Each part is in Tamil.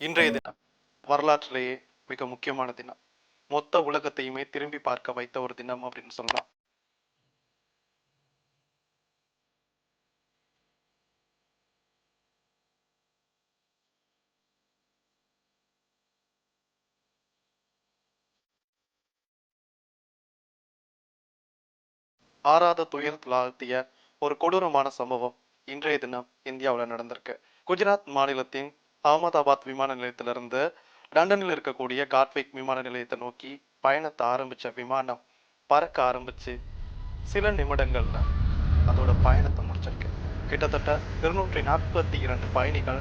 இன்றைய தினம் வரலாற்றிலேயே மிக முக்கியமான தினம். மொத்த உலகத்தையுமே திரும்பி பார்க்க வைத்த ஒரு தினம் அப்படின்னு சொல்லலாம். ஆறாத துயரத்தில் ஆழ்த்திய ஒரு கொடூரமான சம்பவம் இன்றைய தினம் இந்தியாவில் நடந்திருக்கு. குஜராத் மாநிலத்தின் அகமதாபாத் விமான நிலையத்திலிருந்து லண்டனில் இருக்கக்கூடிய காட்விக் விமான நிலையத்தை நோக்கி பயணத்தை ஆரம்பிச்ச விமானம் பறக்க ஆரம்பிச்சு சில நிமிடங்கள்ல அதோட பயணத்தை முடிச்சிருக்கு. கிட்டத்தட்ட இருநூற்றி நாற்பத்தி இரண்டு பயணிகள்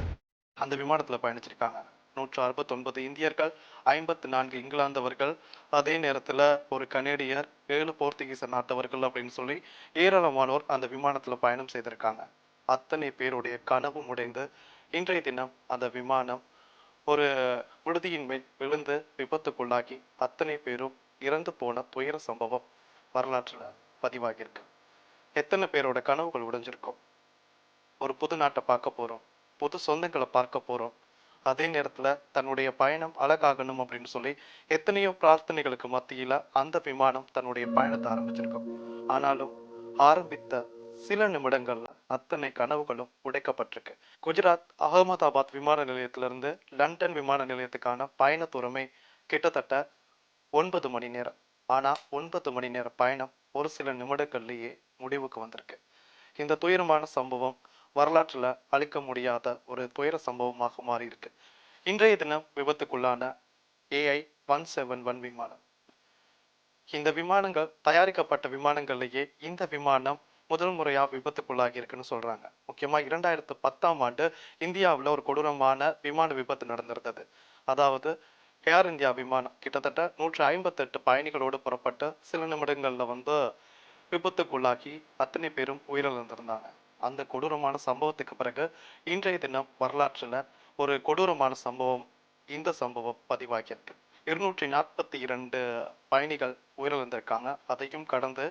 அந்த விமானத்தில் பயணிச்சிருக்காங்க. நூற்று அறுபத்தொன்பது இந்தியர்கள் ஐம்பத்தி நான்கு இங்கிலாந்தவர்கள் அதே நேரத்தில் ஒரு கனேடியர் ஏழு போர்த்துகீச நாட்டவர்கள் அப்படின்னு சொல்லி ஏராளமானோர் அந்த விமானத்தில் பயணம் செய்திருக்காங்க. அத்தனை பேருடைய கனவு உடைந்து இன்றைய தினம் அந்த விமானம் ஒரு விடுதியின் மேல் விழுந்து விபத்துக்குள்ளாகி அத்தனை பேரும் இறந்து போன துயர சம்பவம் வரலாற்றுல பதிவாகியிருக்கு. எத்தனை பேரோட கனவுகள் உடைஞ்சிருக்கும் ஒரு புது நாட்டை பார்க்க போகிறோம் புது சொந்தங்களை பார்க்க போகிறோம் அதே நேரத்துல தன்னுடைய பயணம் அழகாகணும் அப்படின்னு சொல்லி எத்தனையோ பிரார்த்தனைகளுக்கு மத்தியில அந்த விமானம் தன்னுடைய பயணத்தை ஆரம்பிச்சிருக்கும் ஆனாலும் ஆரம்பித்த சில நிமிடங்கள்ல அத்தனை கனவுகளும் உடைக்கப்பட்டிருக்கு. குஜராத் அகமதாபாத் விமான நிலையத்திலிருந்து லண்டன் விமான நிலையத்துக்கான பயண தூரமே கிட்டத்தட்ட ஒன்பது மணி நேரம். ஆனா ஒன்பது மணி நேர பயணம் ஒரு சில நிமிடங்கள்லேயே முடிவுக்கு வந்திருக்கு. இந்த துயரமான சம்பவம் வரலாற்றுல அழிக்க முடியாத ஒரு துயர சம்பவமாக மாறி இருக்கு இன்றைய தினம் விபத்துக்குள்ளான ஏஐ ஒன் செவன் ஒன் விமானம். இந்த விமானங்கள் தயாரிக்கப்பட்ட விமானங்கள்லயே இந்த விமானம் முதல் முறையாக விபத்துக்குள்ளாகி இருக்குன்னு சொல்றாங்க. முக்கியமா இரண்டாயிரத்து பத்தாம் ஆண்டு இந்தியாவுல ஒரு கொடூரமான விமான விபத்து நடந்திருந்தது. அதாவது ஏர் இந்தியா விமானம் கிட்டத்தட்ட நூற்றி ஐம்பத்தெட்டு பயணிகளோடு புறப்பட்டு சில நிமிடங்கள்ல வந்து விபத்துக்குள்ளாகி அத்தனை பேரும் உயிரிழந்திருந்தாங்க. அந்த கொடூரமான சம்பவத்துக்கு பிறகு இன்றைய தினம் வரலாற்றுல ஒரு கொடூரமான சம்பவம் இந்த சம்பவம் பதிவாகியிருக்கு. இருநூற்றி நாற்பத்தி இரண்டு பயணிகள் உயிரிழந்திருக்காங்க. அதையும் கடந்து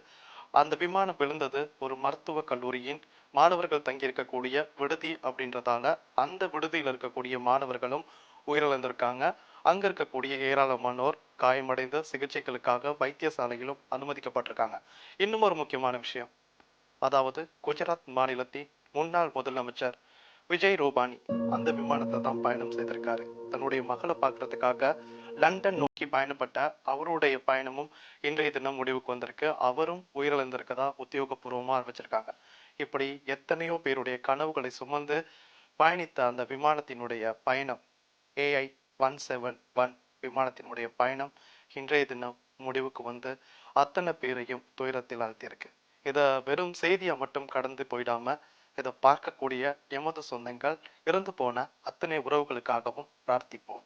அந்த விமானம் விழுந்தது ஒரு மருத்துவ கல்லூரியின் மாணவர்கள் தங்கியிருக்கக்கூடிய விடுதி அப்படின்றதால அந்த விடுதியில் இருக்கக்கூடிய மாணவர்களும் உயிரிழந்திருக்காங்க. அங்க இருக்கக்கூடிய ஏராளமானோர் காயமடைந்த சிகிச்சைகளுக்காக வைத்தியசாலையிலும் அனுமதிக்கப்பட்டிருக்காங்க. இன்னும் ஒரு முக்கியமான விஷயம். அதாவது குஜராத் மாநிலத்தின் முன்னாள் முதலமைச்சர் விஜய் ரூபானி அந்த விமானத்தை தான் பயணம் செய்திருக்காரு. தன்னுடைய மகளை பார்க்கறதுக்காக லண்டன் நோக்கி பயணப்பட்ட அவருடைய பயணமும் இன்றைய தினம் முடிவுக்கு வந்திருக்கு. அவரும் உயிரிழந்திருக்கதா உத்தியோகபூர்வமாக அறிவிச்சிருக்காங்க. இப்படி எத்தனையோ பேருடைய கனவுகளை சுமந்து பயணித்த அந்த விமானத்தினுடைய பயணம் ஏஐ ஒன் செவன் ஒன் விமானத்தினுடைய பயணம் இன்றைய தினம் முடிவுக்கு வந்து அத்தனை பேரையும் துயரத்தில் ஆழ்த்தியிருக்கு. இதை வெறும் செய்தியை மட்டும் கடந்து போயிடாம இதை பார்க்கக்கூடிய எமது சொந்தங்கள் இறந்து போன அத்தனை உறவுகளுக்காகவும் பிரார்த்திப்போம்.